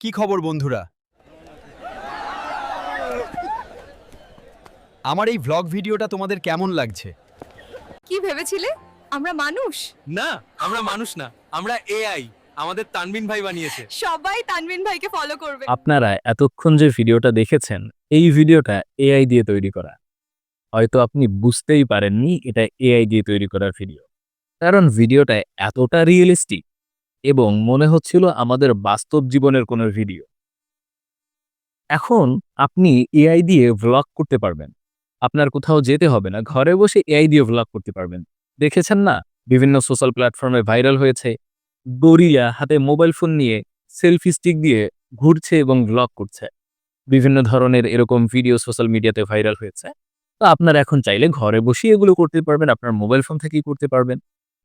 কি খবর বন্ধুরা? আমার এই ভ্লগ ভিডিওটা তোমাদের কেমন লাগছে? কি ভেবেছিলে? আমরা মানুষ? না আমরা মানুষ না আমরা এআই আমাদের তানবিন ভাই বানিয়েছে। সবাই তানবিন ভাইকে ফলো করবে। আপনারা এতক্ষণ যে ভিডিওটা দেখেছেন এই ভিডিওটা এআই দিয়ে তৈরি করা। হয়তো আপনি বুঝতেই পারেননি এটা এআই দিয়ে তৈরি করার ভিডিও। কারণ ভিডিওটা এতটা রিয়েলিস্টিক এবং মনে হচ্ছিল আমাদের বাস্তব জীবনের কোনো ভিডিও। এখন আপনি এআই দিয়ে ভ্লগ করতে পারবেন। আপনার কোথাও যেতে হবে না, ঘরে বসে এআই দিয়ে ভ্লগ করতে পারবেন। দেখেছেন না? বিভিন্ন সোশ্যাল প্ল্যাটফর্মে ভাইরাল হয়েছে। গরিলা হাতে মোবাইল ফোন নিয়ে সেলফি স্টিক দিয়ে ঘুরছে এবং ভ্লগ করছে। বিভিন্ন ধরনের এরকম ভিডিও সোশ্যাল মিডিয়াতে ভাইরাল হয়েছে। তো আপনারা এখন চাইলে ঘরে বসেই এগুলো করতে পারবেন, আপনার মোবাইল ফোন থেকেই করতে পারবেন।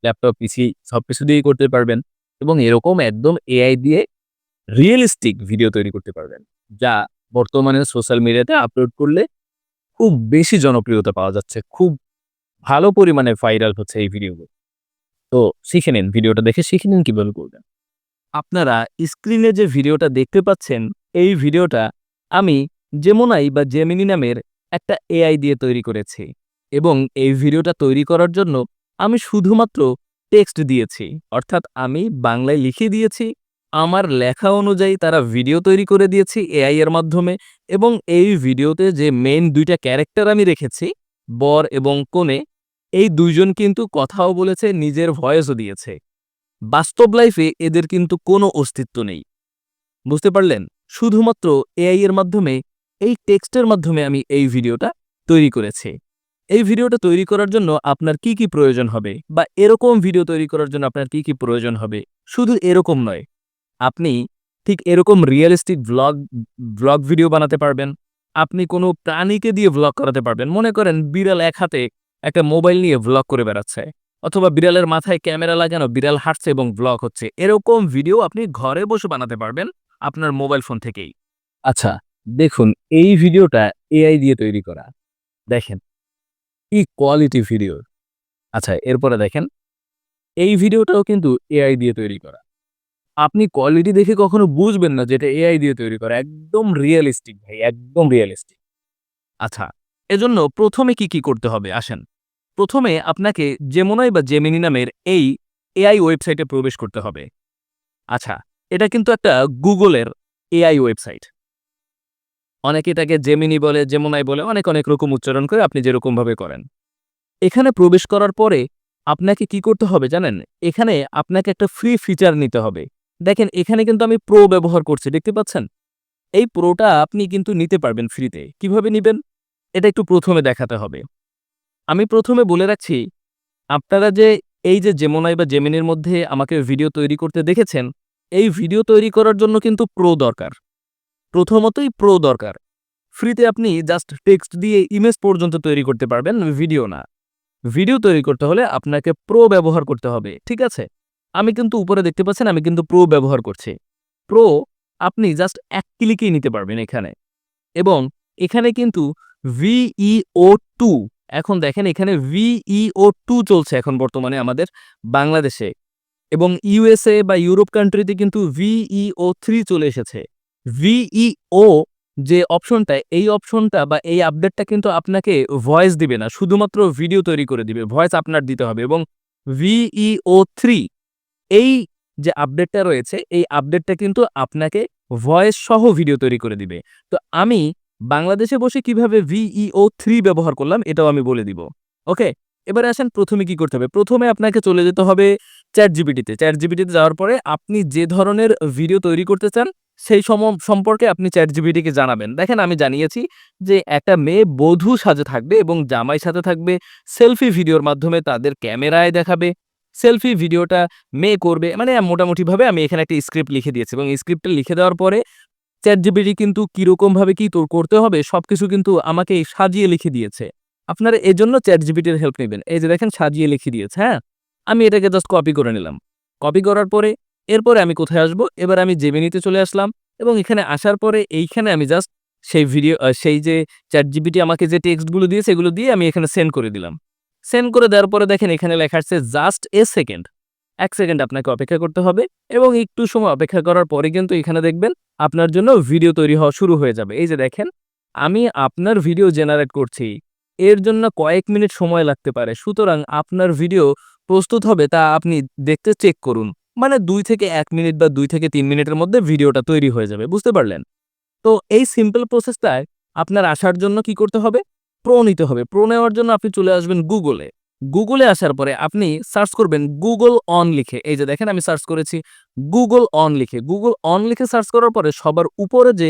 ল্যাপটপ পিসি সব কিছু দিয়েই করতে পারবেন। এবং এরকম একদম এআই দিয়ে রিয়েলিস্টিক ভিডিও তৈরি করতে পারবেন, যা বর্তমানে সোশ্যাল মিডিয়াতে আপলোড করলে খুব বেশি জনপ্রিয়তা পাওয়া যাচ্ছে। খুব ভালো পরিমাণে ভাইরাল হচ্ছে এই ভিডিওগুলো তো শিখে নিন ভিডিওটা দেখে শিখে নিন কীভাবে করবেন। আপনারা স্ক্রিনে যে ভিডিওটা দেখতে পাচ্ছেন, এই ভিডিওটা আমি জেমোনাই বা জেমিনি নামের একটা এআই দিয়ে তৈরি করেছি। এবং এই ভিডিওটা তৈরি করার জন্য আমি শুধুমাত্র টেক্সট দিয়েছি। অর্থাৎ আমি বাংলায় লিখে দিয়েছি, আমার লেখা অনুযায়ী তারা ভিডিও তৈরি করে দিয়েছি এআই এর মাধ্যমে এবং এই ভিডিওতে যে মেন দুইটা ক্যারেক্টার আমি রেখেছি, বর এবং কোণে এই দুইজন কিন্তু কথাও বলেছে, নিজের ভয়েসও দিয়েছে। বাস্তব লাইফে এদের কিন্তু কোনো অস্তিত্ব নেই। বুঝতে পারলেন? শুধুমাত্র এআই এর মাধ্যমে, এই টেক্সটের মাধ্যমে আমি এই ভিডিওটা তৈরি করেছি। এই ভিডিওটা তৈরি করার জন্য আপনার কি কি প্রয়োজন হবে? বা এরকম ভিডিও তৈরি করার জন্য আপনার কি কি প্রয়োজন হবে? শুধু এরকম নয়। আপনি ঠিক এরকম রিয়েলিস্টিক ভ্লগ ব্লগ ভিডিও বানাতে পারবেন। আপনি কোনো প্রাণীকে দিয়ে ভ্লগ করাতে পারবেন। মনে করেন বিড়াল এক হাতে একটা মোবাইল নিয়ে ব্লগ করে বেড়াচ্ছে। অথবা বিড়ালের মাথায় ক্যামেরা লাগানো বিড়াল হাঁটছে এবং ব্লগ হচ্ছে। এরকম ভিডিও আপনি ঘরে বসে বানাতে পারবেন আপনার মোবাইল ফোন থেকেই। আচ্ছা দেখুন, এই ভিডিওটা এআই দিয়ে তৈরি করা। দেখেন কি কোয়ালিটি ভিডিও আচ্ছা এরপরে দেখেন। এই ভিডিওটাও কিন্তু এআই দিয়ে তৈরি করা। আপনি কোয়ালিটি দেখে কখনো বুঝবেন না যেটা এআই দিয়ে তৈরি করা। একদম রিয়েলিস্টিক ভাই, একদম রিয়েলিস্টিক আচ্ছা এজন্য প্রথমে কি কি করতে হবে? আসেন। প্রথমে আপনাকে জেমোনাই বা জেমিনি নামের এই এআই ওয়েবসাইটে প্রবেশ করতে হবে। আচ্ছা এটা কিন্তু একটা গুগলের এআই ওয়েবসাইট অনেকে এটাকে জেমিনি বলে জেমোনাই বলে, অনেক অনেক রকম উচ্চারণ করে আপনি যেরকমভাবে করেন। এখানে প্রবেশ করার পরে আপনাকে কি করতে হবে জানেন? এখানে আপনাকে একটা ফ্রি ফিচার নিতে হবে। দেখেন, এখানে কিন্তু আমি প্রো ব্যবহার করছি, দেখতে পাচ্ছেন? এই প্রোটা আপনি কিন্তু নিতে পারবেন ফ্রিতে কীভাবে নেবেন? এটা একটু প্রথমে দেখাতে হবে। আমি প্রথমে বলে রাখছি, আপনারা যে এই যে জেমোনাই বা জেমিনির মধ্যে আমাকে ভিডিও তৈরি করতে দেখেছেন, এই ভিডিও তৈরি করার জন্য কিন্তু প্রো দরকার। প্রথমতই প্রো দরকার। ফ্রিতে আপনি জাস্ট টেক্সট দিয়ে ইমেজ পর্যন্ত তৈরি করতে পারবেন ভিডিও না। ভিডিও তৈরি করতে হলে আপনাকে প্রো ব্যবহার করতে হবে, ঠিক আছে? আমি কিন্তু উপরে দেখতে পাচ্ছেন, আমি কিন্তু প্রো ব্যবহার করছি। প্রো আপনি জাস্ট এক ক্লিকেই নিতে পারবেন এখানে। এবং এখানে কিন্তু ভিইও টু এখন দেখেন এখানে ভিইও টু চলছে এখন বর্তমানে আমাদের বাংলাদেশে। এবং ইউএসএ বা ইউরোপ কান্ট্রিতে কিন্তু ভিইও থ্রি চলে এসেছে। ভিইও যে অপশনটা এই অপশনটা বা এই আপডেটটা কিন্তু আপনাকে ভয়েস দিবে না, শুধুমাত্র ভিডিও তৈরি করে দিবে ভয়েস আপনার দিতে হবে এবং ভিইও থ্রি এই যে আপডেটটা রয়েছে, এই আপডেটটা কিন্তু আপনাকে ভয়েস সহ ভিডিও তৈরি করে দিবে। তো আমি বাংলাদেশে বসে কীভাবে ভিইও থ্রি ব্যবহার করলাম, এটাও আমি বলে দিব। ওকে? এবারে আসেন প্রথমে কি করতে হবে? প্রথমে আপনাকে চলে যেতে হবে চ্যাট জিবিটিতে চ্যাট জিবিটিতে যাওয়ার পরে আপনি যে ধরনের ভিডিও তৈরি করতে চান সেই সম, সম্পর্কে আপনি চ্যাট জিবিটিকে জানাবেন। দেখেন আমি জানিয়েছি যে একটা মেয়ে বধূ সাজে থাকবে এবং জামাই সাথে থাকবে, সেলফি ভিডিওর মাধ্যমে তাদের ক্যামেরায় দেখাবে, সেলফি ভিডিওটা মেয়ে করবে। মানে মোটামুটিভাবে আমি এখানে একটা স্ক্রিপ্ট লিখে দিয়েছি এবং স্ক্রিপ্টটা লিখে দেওয়ার পরে চ্যাট জিবিটি কিন্তু কীরকমভাবে কি তোর করতে হবে সব কিছু কিন্তু আমাকে সাজিয়ে লিখে দিয়েছে। আপনারা এজন্য চ্যাট জিবিটির হেল্প নেবেন। এই যে দেখেন সাজিয়ে লিখে দিয়েছে হ্যাঁ? আমি এটাকে জাস্ট কপি করে নিলাম। কপি করার পরে এরপরে আমি কোথায় আসব? এবার আমি জেমিনিতে চলে আসলাম এবং এখানে আসার পরে এইখানে আমি জাস্ট সেই ভিডিও সেই যে চ্যাট জিবিটি আমাকে যে টেক্সটগুলো দিয়েছে এগুলো দিয়ে আমি এখানে সেন্ড করে দিলাম। সেন্ড করে দেওয়ার পরে দেখেন এখানে লেখা আছে জাস্ট এ সেকেন্ড এক সেকেন্ড আপনাকে অপেক্ষা করতে হবে এবং একটু সময় অপেক্ষা করার পরে কিন্তু এখানে দেখবেন আপনার জন্য ভিডিও তৈরি হওয়া শুরু হয়ে যাবে। এই যে দেখেন, আমি আপনার ভিডিও জেনারেট করছি। এর জন্য কয়েক মিনিট সময় লাগতে পারে। সুতরাং আপনার ভিডিও প্রস্তুত হবে তা আপনি দেখতে চেক করুন। মানে দুই থেকে এক মিনিট বা দুই থেকে তিন মিনিটের মধ্যে ভিডিওটা তৈরি হয়ে যাবে, বুঝতে পারলেন? তো এই সিম্পল প্রসেসটায় আপনার আসার জন্য কি করতে হবে? প্রো নিতে হবে। প্রো নেওয়ার জন্য আপনি চলে আসবেন গুগলে গুগলে আসার পরে আপনি সার্চ করবেন গুগল অন লিখে। এই যে দেখেন আমি সার্চ করেছি গুগল অন লিখে। গুগল অন লিখে সার্চ করার পরে সবার উপরে যে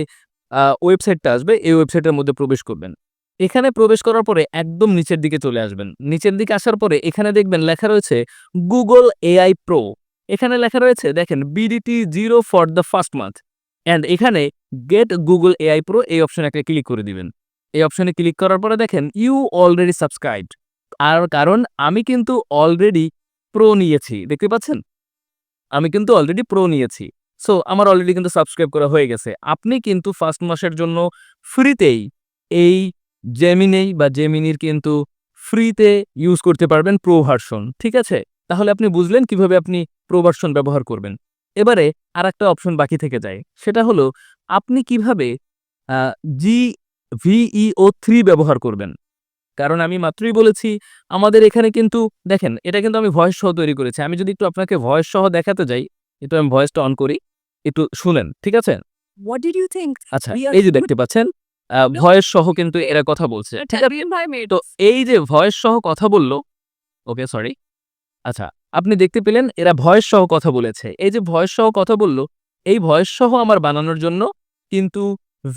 ওয়েবসাইটটা আসবে, এই ওয়েবসাইটের মধ্যে প্রবেশ করবেন। এখানে প্রবেশ করার পরে একদম নিচের দিকে চলে আসবেন। নিচের দিকে আসার পরে এখানে দেখবেন লেখা রয়েছে গুগল এআই প্রো এখানে লেখা রয়েছে, দেখেন BDT zero for the first month and এখানে গেট গুগল এআই প্রো এই অপশনে একটা ক্লিক করে দিবেন। এই অপশনে ক্লিক করার পরে দেখেন ইউ অলরেডি সাবস্ক্রাইব আর কারণ, আমি কিন্তু অলরেডি প্রো নিয়েছি, দেখতে পাচ্ছেন? আমি কিন্তু অলরেডি প্রো নিয়েছি। সো আমার অলরেডি কিন্তু সাবস্ক্রাইব করা হয়ে গেছে। আপনি কিন্তু ফার্স্ট মাসের জন্য ফ্রিতেই এই জেমিনেই বা জেমিনির কিন্তু ফ্রিতে ইউজ করতে পারবেন প্রো ভার্সন ঠিক আছে? তাহলে আপনি বুঝলেন কীভাবে আপনি প্রো ভার্সন ব্যবহার করবেন। এবারে আর একটা অপশন বাকি থেকে যায়। সেটা হলো আপনি কীভাবে জি ভিইও থ্রি ব্যবহার করবেন। কারণ আমি মাত্রই বলেছি আমাদের এখানে কিন্তু দেখেন এটা কিন্তু আমি ভয়েস সহ তৈরি করেছি। আমি যদি একটু আপনাকে ভয়েস সহ দেখাতে যাই একটু আমি ভয়েসটা অন করি একটু শুনেন ঠিক আছে? হোয়াট ডিড ইউ থিংক আচ্ছা এই যে দেখতে পাচ্ছেন ভয়েস সহ কিন্তু এরা কথা বলছে। তো এই যে ভয়েস সহ কথা বলল ওকে সরি আচ্ছা আপনি দেখতে পেলেন এরা ভয়েস সহ কথা বলেছে। এই যে ভয়েস সহ কথা বলল, এই ভয়েস সহ আমার বানানোর জন্য কিন্তু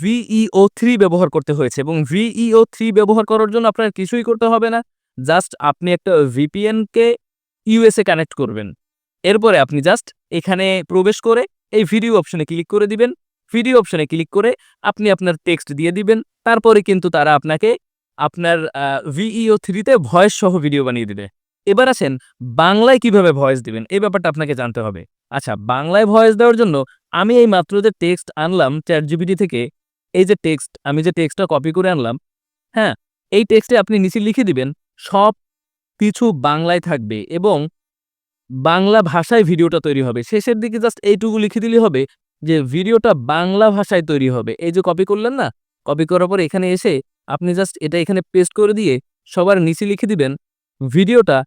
ভিইও থ্রি ব্যবহার করতে হয়েছে এবং ভিইও থ্রি ব্যবহার করার জন্য আপনার কিছুই করতে হবে না। জাস্ট আপনি একটা ভিপিএনকে ইউএসএ কানেক্ট করবেন। এরপরে আপনি জাস্ট এখানে প্রবেশ করে এই ভিডিও অপশনে ক্লিক করে দিবেন। ভিডিও অপশনে ক্লিক করে আপনি আপনার টেক্সট দিয়ে দিবেন। তারপরে কিন্তু তারা আপনাকে আপনার ভিইও থ্রিতে ভয়েস সহ ভিডিও বানিয়ে দিবে। এবার আসেন বাংলায় কীভাবে ভয়েস দিবেন? এই ব্যাপারটা আপনাকে জানতে হবে। আচ্ছা বাংলায় ভয়েস দেওয়ার জন্য আমি এই মাত্র যে টেক্সট আনলাম চ্যাট জিপিটি থেকে, এই যে টেক্সট আমি যে টেক্সটটা কপি করে আনলাম হ্যাঁ এই টেক্সটে আপনি নিচে লিখে দিবেন, সব কিছু বাংলায় থাকবে এবং বাংলা ভাষায় ভিডিওটা তৈরি হবে। শেষের দিকে জাস্ট এইটুকু লিখে দিলে হবে যে ভিডিওটা বাংলা ভাষায় তৈরি হবে। এই যে কপি করলেন না? কপি করার পর এখানে এসে আপনি জাস্ট এটা এখানে পেস্ট করে দিয়ে সবার নিচে লিখে দিবেন ভিডিওটা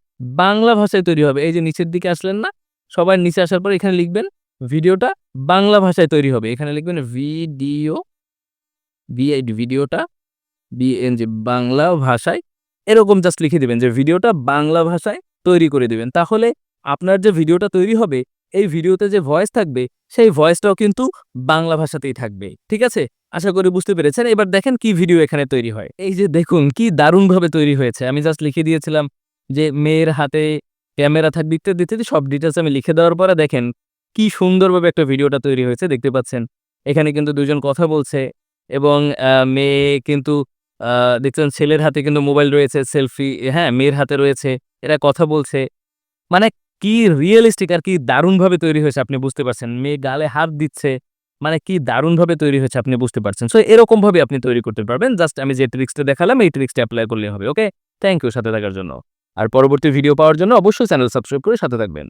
বাংলা ভাষায় তৈরি হবে। এই যে নিচের দিকে আসলেন না, সবাই নিচে আসার পর এখানে লিখবেন, ভিডিওটা বাংলা ভাষায় তৈরি হবে। এখানে লিখবেন, ভিডিও বিআইডি ভিডিওটা বিএন যে বাংলা ভাষায়। এরকম জাস্ট লিখে দিবেন যে, ভিডিওটা বাংলা ভাষায় তৈরি করে দিবেন। তাহলে আপনার যে ভিডিওটা তৈরি হবে, এই ভিডিওতে যে ভয়েস থাকবে, সেই ভয়েসটাও কিন্তু বাংলা ভাষাতেই থাকবে। ঠিক আছে? আশা করি বুঝতে পেরেছেন। এবার দেখেন কি ভিডিও এখানে তৈরি হয়। এই যে দেখুন, কি দারুণভাবে তৈরি হয়েছে। আমি জাস্ট লিখে দিয়েছিলাম যে মেয়ের হাতে ক্যামেরা থাকবে ইত্যাদি ইত্যাদি, সব ডিটেলস আমি লিখে দেওয়ার পরে দেখেন কি সুন্দরভাবে একটা ভিডিওটা তৈরি হয়েছে, দেখতে পাচ্ছেন। এখানে কিন্তু দুজন কথা বলছে এবং মেয়ে কিন্তু দেখছেন ছেলের হাতে কিন্তু মোবাইল রয়েছে, সেলফি হ্যাঁ মেয়ের হাতে রয়েছে, এরা কথা বলছে। মানে কি রিয়েলিস্টিক আর কি দারুণভাবে তৈরি হয়েছে আপনি বুঝতে পারছেন। মেয়ে গালে হাত দিচ্ছে মানে কি দারুণভাবে তৈরি হয়েছে আপনি বুঝতে পারছেন। সো এরকম ভাবে আপনি তৈরি করতে পারবেন। জাস্ট আমি যে ট্রিক্সটা দেখালাম, এই ট্রিক্সটা অ্যাপ্লাই করলে হবে ওকে থ্যাংক ইউ সাথে থাকার জন্য। আর পরবর্তী ভিডিও পাওয়ার জন্য অবশ্যই চ্যানেল সাবস্ক্রাইব করে সাথে থাকবেন।